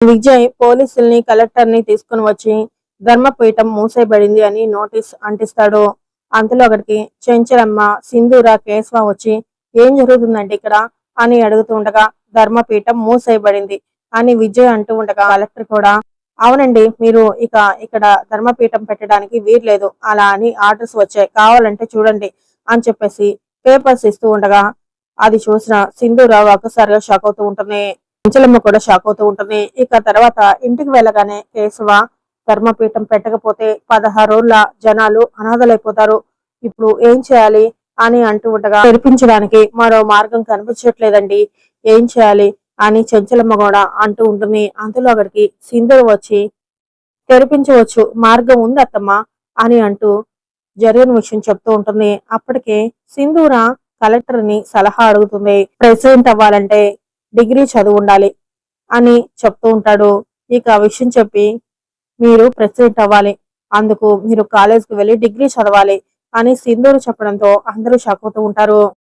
విజయ్ పోలీసుల్ని కలెక్టర్ని తీసుకుని వచ్చి ధర్మపీఠం మూసేయబడింది అని నోటీస్ అంటిస్తాడు. అంతలో అక్కడికి చెంచలమ్మ సింధూర కేశవ వచ్చి ఏం జరుగుతుందండి ఇక్కడ? అని అడుగుతూ ఉండగా ధర్మపీఠం మూసేయబడింది అని విజయ్ అంటూ ఉండగా కలెక్టర్ కూడా అవునండి మీరు ఇక ఇక్కడ ధర్మపీఠం పెట్టడానికి వీర్లేదు అలా అని ఆర్డర్స్ వచ్చాయి. కావాలంటే చూడండి అని చెప్పేసి పేపర్స్ ఇస్తూ ఉండగా అది చూసిన సింధూరావు ఒక్కసారిగా షాక్ అవుతూ ఉంటుంది. చెంచలమ్మ కూడా షాక్ అవుతూ ఉంటుంది. ఇక తర్వాత ఇంటికి వెళ్ళగానే కేశవ ధర్మపీఠం పెట్టకపోతే పదహారు రోజుల జనాలు అనాథలైపోతారు. ఇప్పుడు ఏం చేయాలి అని అంటూ ఉండగా తెరిపించడానికి మరో మార్గం కనిపించట్లేదండి. ఏం చేయాలి అని చెంచలమ్మ కూడా అంటూ ఉంటుంది. అందులో అక్కడికి సింధూరు వచ్చి తెరిపించవచ్చు మార్గం ఉంది అత్తమ్మ అని అంటూ జరిగిన విషయం చెప్తూ ఉంటుంది. అప్పటికే సింధూర కలెక్టర్ని సలహా అడుగుతుంది. ప్రెసిడెంట్ అవ్వాలంటే డిగ్రీ చదువు ఉండాలి అని చెప్తూ ఉంటాడు. ఇక ఆ విషయం చెప్పి మీరు ప్రెసిడెంట్ అవ్వాలి. అందుకు మీరు కాలేజ్కి వెళ్ళి డిగ్రీ చదవాలి అని సింధూరు చెప్పడంతో అందరూ షాక్ అవుతూ ఉంటారు.